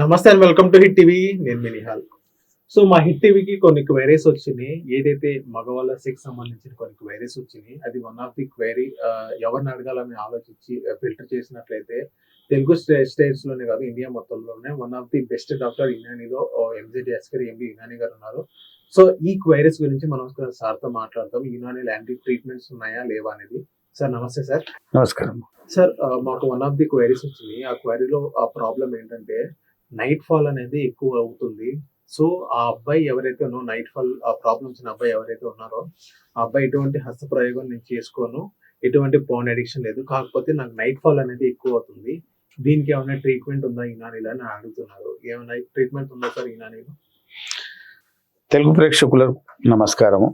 నమస్తే and welcome to hit TV. నేను మీ నిహాల్. సో మా హిట్ టీవీకి కొన్ని క్వైరీస్ వచ్చినాయి. ఏదైతే మగవాళ్ళ సెక్స్ సంబంధించిన కొన్ని క్వైరీస్ వచ్చినాయి అది వన్ ఆఫ్ ది క్వైరీ ఎవరిని అడగాలని ఆలోచించి ఫిల్టర్ చేసినట్లయితే తెలుగు స్టేట్స్లోనే కాదు India మొత్తంలోనే one of the best doctor ఇనానీలో ఎంజెడి అస్కర్ ఎంబి ఇనానీ గారు ఉన్నారు. సో ఈ క్వైరీస్ గురించి మనం సార్తో మాట్లాడతాం. యునానీ లాంటి ట్రీట్మెంట్స్ ఉన్నాయా లేవా అనేది. సార్ నమస్తే సార్. నమస్కారం. సార్ మాకు వన్ ఆఫ్ ది క్వైరీస్ వచ్చింది ఆ క్వైరీలో ఆ ప్రాబ్లం ఏంటంటే నైట్ ఫాల్ అనేది ఎక్కువ అవుతుంది. సో ఆ అబ్బాయి ఎవరైతే ఉన్నో నైట్ ఫాల్ ఆ ప్రాబ్లమ్స్ వచ్చిన అబ్బాయి ఎవరైతే ఉన్నారో ఆ అబ్బాయి ఎటువంటి హస్త ప్రయోగం నేను చేసుకోను. ఎటువంటి పోన్ అడిక్షన్ లేదు. కాకపోతే నాకు నైట్ ఫాల్ అనేది ఎక్కువ అవుతుంది. దీనికి ఏమైనా ట్రీట్మెంట్ ఉందా ఇనానీలో అని అడుగుతున్నారు. ఏమైనా ట్రీట్మెంట్ ఉందా సార్ ఇనానీలో తెలుగు ప్రేక్షకులకు నమస్కారము.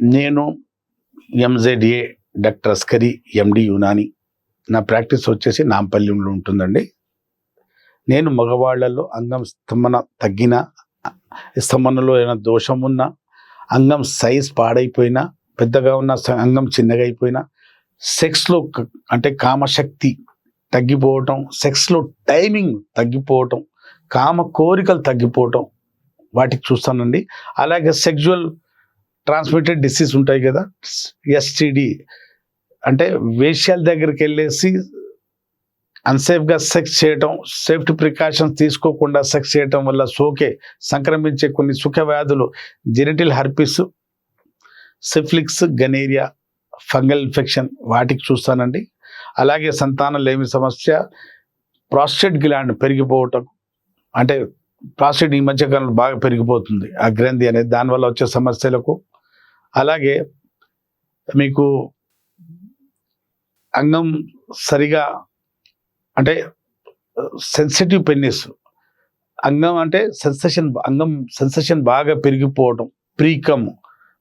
నేను ఎంజెడ్ఏ డాక్టర్ అస్కరి ఎండి యునాని. నా ప్రాక్టీస్ వచ్చేసి నాంపల్లిలో ఉంటుందండి. నేను మగవాళ్ళలో అంగం స్తంభన తగ్గిన స్తంభనలో ఏమైనా దోషం ఉన్నా అంగం సైజ్ పాడైపోయినా పెద్దగా ఉన్న అంగం చిన్నగా అయిపోయినా సెక్స్లో అంటే కామశక్తి తగ్గిపోవటం సెక్స్లో టైమింగ్ తగ్గిపోవటం కామ కోరికలు తగ్గిపోవటం వాటికి చూస్తానండి. అలాగే సెక్జువల్ ట్రాన్స్మిటెడ్ డిసీజ్ ఉంటాయి కదా ఎస్టిడి అంటే వేష్యాల దగ్గరికి వెళ్ళేసి అన్సేఫ్గా సెక్స్ చేయటం సేఫ్టీ ప్రికాషన్స్ తీసుకోకుండా సెక్స్ చేయటం వల్ల సోకే సంక్రమించే కొన్ని సుఖ వ్యాధులు genital herpes syphilis gonorrhea fungal infection వాటికి చూస్తానండి. అలాగే సంతానం లేమి సమస్య ప్రాస్టేట్ గ్లాండ్ పెరిగిపోవటం అంటే ప్రాస్టేట్ ఈ మధ్యకాలంలో బాగా పెరిగిపోతుంది ఆ గ్రంథి అనేది దానివల్ల వచ్చే సమస్యలకు. అలాగే మీకు అంగం సరిగా అంటే సెన్సిటివ్ పెన్నిస్ అంగం అంటే సెన్సేషన్ అంగం సెన్సేషన్ బాగా పెరిగిపోవడం ప్రీకమ్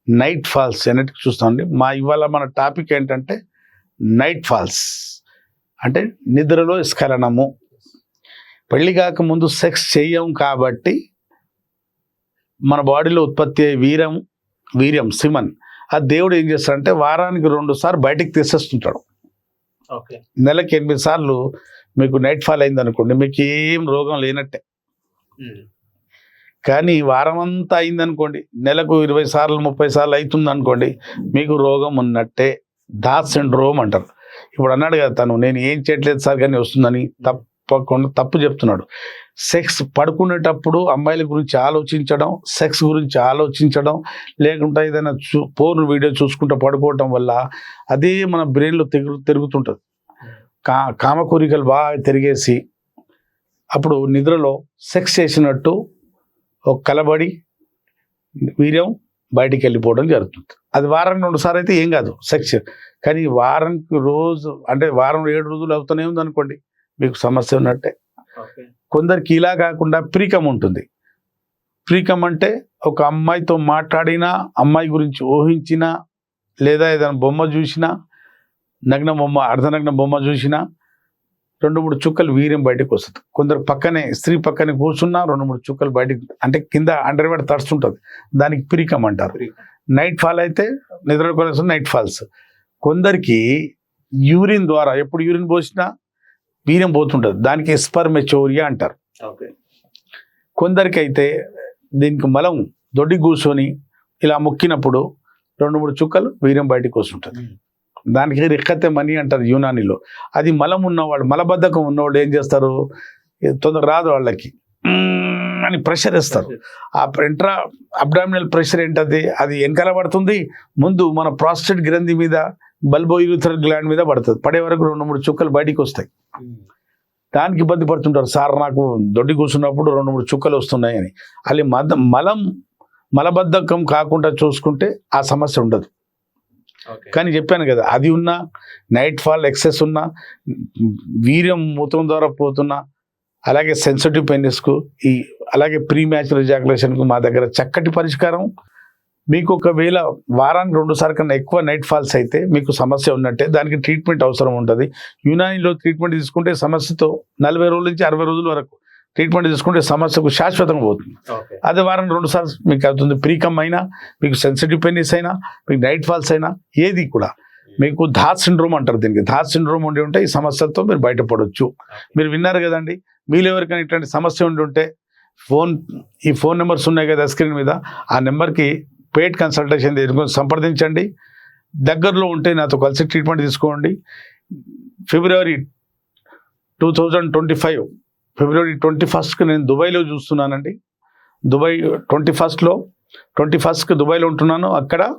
నైట్ ఫాల్స్ అన్నిటికి చూస్తామండి మా ఇవాళ మన టాపిక్ ఏంటంటే నైట్ ఫాల్స్ అంటే నిద్రలో స్ఖలనము. పెళ్ళి కాకముందు సెక్స్ చెయ్యం కాబట్టి మన బాడీలో ఉత్పత్తి అయ్యే వీరం వీర్యం సిమన్ ఆ దేవుడు ఏం చేస్తాడంటే వారానికి రెండు సార్లు బయటికి తీసేస్తుంటాడు. నెలకి ఎనిమిది సార్లు మీకు నైట్ ఫాల్ అయింది అనుకోండి మీకు ఏం రోగం లేనట్టే. కానీ వారం అంతా అయింది అనుకోండి నెలకు ఇరవై సార్లు ముప్పై సార్లు అవుతుంది అనుకోండి మీకు రోగం ఉన్నట్టే. దాత్ సిండ్రోమ్ అంటారు. ఇప్పుడు అన్నాడు కదా తను నేను ఏం చేయట్లేదు సార్ కానీ వస్తుందని తప్పకుండా తప్పు చెప్తున్నాడు. సెక్స్ పడుకునేటప్పుడు అమ్మాయిల గురించి ఆలోచించడం సెక్స్ గురించి ఆలోచించడం లేకుంటే ఏదైనా చూ పోర్న్ వీడియో చూసుకుంటూ పడుకోవటం వల్ల అదే మన బ్రెయిన్లో తిరుగు తిరుగుతుంటుంది. కా కామ కోరికలు బాగా తిరిగేసి అప్పుడు నిద్రలో సెక్స్ చేసినట్టు ఒక కలబడి వీర్యం బయటికి వెళ్ళిపోవడం జరుగుతుంది. అది వారానికి రెండుసార్లు అయితే ఏం కాదు సెక్స్. కానీ వారానికి రోజు అంటే వారం ఏడు రోజులు అవుతూనే ఉంది అనుకోండి మీకు సమస్య ఉన్నట్టే. కొందరికి ఇలా కాకుండా ప్రీకం ఉంటుంది. ప్రీకం అంటే ఒక అమ్మాయితో మాట్లాడినా అమ్మాయి గురించి ఊహించినా లేదా ఏదైనా బొమ్మ చూసినా నగ్న బొమ్మ అర్ధనగ్న బొమ్మ చూసినా రెండు మూడు చుక్కలు వీర్యం బయటకు వస్తుంది. కొందరు పక్కనే స్త్రీ పక్కనే కూర్చున్నా రెండు మూడు చుక్కలు బయటకు అంటే కింద అండర్వేడ్ తడుస్తుంటుంది దానికి ప్రీకం అంటారు. నైట్ ఫాల్ అయితే నిద్ర కోసం నైట్ ఫాల్స్. కొందరికి యూరిన్ ద్వారా ఎప్పుడు యూరిన్ పోసినా వీర్యం పోతుంటుంది. దానికి ఎస్పర్మెచోరియా అంటారు. ఓకే. కొందరికి అయితే దీనికి మలం దొడ్డి కూర్చొని ఇలా మొక్కినప్పుడు రెండు మూడు చుక్కలు వీర్యం బయటకు వస్తుంటుంది. దానికి రిక్కతే మనీ అంటారు యూనానిలో. అది మలం ఉన్నవాడు మలబద్ధకం ఉన్నవాడు ఏం చేస్తారు? తొందర రాదు వాళ్ళకి. అని ప్రెషర్ ఇస్తారు ఆ ఇంట్రా అబ్డామినల్ ప్రెషర్ ఏంటది? అది వెనకాల పడుతుంది. ముందు మన ప్రాస్టేట్ గ్రంథి మీద బల్బోయూథర్ గ్లాండ్ మీద పడుతుంది. పడే వరకు రెండు మూడు చుక్కలు బయటికి వస్తాయి. దానికి ఇబ్బంది పడుతుంటారు. సార్ నాకు దొడ్డి కూర్చున్నప్పుడు రెండు మూడు చుక్కలు వస్తున్నాయి అని అది మద మలం మలబద్ధకం కాకుండా చూసుకుంటే ఆ సమస్య ఉండదు. కానీ చెప్పాను కదా అది ఉన్నా నైట్ ఫాల్ ఎక్సెస్ ఉన్నా వీర్యం మూత్రం ద్వారా పోతున్నా అలాగే సెన్సిటివ్ పెనిస్కు ఈ అలాగే ప్రీ మ్యాచురల్ ఎజాకులేషన్కు మా దగ్గర చక్కటి పరిష్కారం మీకు ఒకవేళ వారానికి రెండు సార్లు కన్నా ఎక్కువ నైట్ ఫాల్స్ అయితే మీకు సమస్య ఉన్నట్టే దానికి ట్రీట్మెంట్ అవసరం ఉంటుంది. యునానిలో ట్రీట్మెంట్ తీసుకుంటే సమస్యతో నలభై రోజుల నుంచి అరవై రోజుల వరకు ట్రీట్మెంట్ తీసుకుంటే సమస్యకు శాశ్వతంగా పోతుంది. అదే వారం రెండు సార్లు మీకు అవుతుంది ప్రీకమ్ అయినా మీకు సెన్సిటివ్ పెనిస్ అయినా మీకు నైట్ ఫాల్స్ అయినా ఏది కూడా. మీకు ధాత్ సిండ్రోమ్ అంటారు దీనికి. ధాత్ సిండ్రోమ్ ఉండి ఉంటే ఈ సమస్యలతో మీరు బయటపడవచ్చు మీరు విన్నారు కదండి? మీలో ఎవరికైనా ఇట్లాంటి సమస్య ఉండి ఉంటే ఫోన్ ఈ ఫోన్ నెంబర్స్ ఉన్నాయి కదా స్క్రీన్ మీద ఆ నెంబర్కి పెయిడ్ కన్సల్టేషన్ తీసుకొని సంప్రదించండి. దగ్గరలో ఉంటే నాతో కలిసి ట్రీట్మెంట్ తీసుకోండి. February two thousand twenty five February twenty ఫస్ట్కి నేను దుబాయ్లో చూస్తున్నానండి. దుబాయ్ ట్వంటీ ఫస్ట్లో ట్వంటీ ఫస్ట్కి దుబాయ్లో ఉంటున్నాను. అక్కడ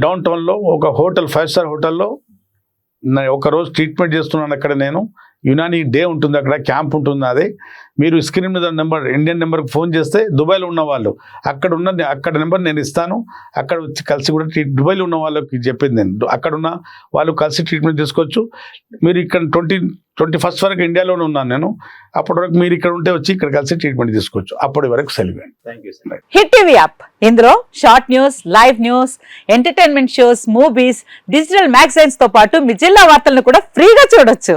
డౌన్ టౌన్లో ఒక హోటల్ ఫైవ్ స్టార్ హోటల్లో నా- ఒక రోజు ట్రీట్మెంట్ చేస్తున్నాను అక్కడ నేను. యునాని డే ఉంటుంది అక్కడ క్యాంప్ ఉంటుంది అదే. మీరు స్క్రీన్ మీద నెంబర్ ఇండియన్ నెంబర్కి ఫోన్ చేస్తే దుబాయ్లో ఉన్న వాళ్ళు అక్కడ ఉన్న అక్కడ నెంబర్ నేను ఇస్తాను అక్కడ వచ్చి కలిసి కూడా ట్రీట్ దుబాయ్లో ఉన్న వాళ్ళకి చెప్పింది నేను. అక్కడ ఉన్న వాళ్ళు కలిసి ట్రీట్మెంట్ తీసుకోవచ్చు మీరు ఇక్కడ ట్వంటీ ట్వంటీ ఫస్ట్ వరకు ఇండియాలోనే ఉన్నాను నేను. అప్పటి వరకు మీరు ఇక్కడ ఉంటే వచ్చి ఇక్కడ కలిసి ట్రీట్మెంట్ తీసుకోవచ్చు అప్పటి వరకు సెలవు. Thank you sir hit TV app. ఇందులో short news live news entertainment shows movies digital మ్యాగజైన్స్తో పాటు మీ జిల్లా వార్తలను కూడా ఫ్రీగా చూడొచ్చు.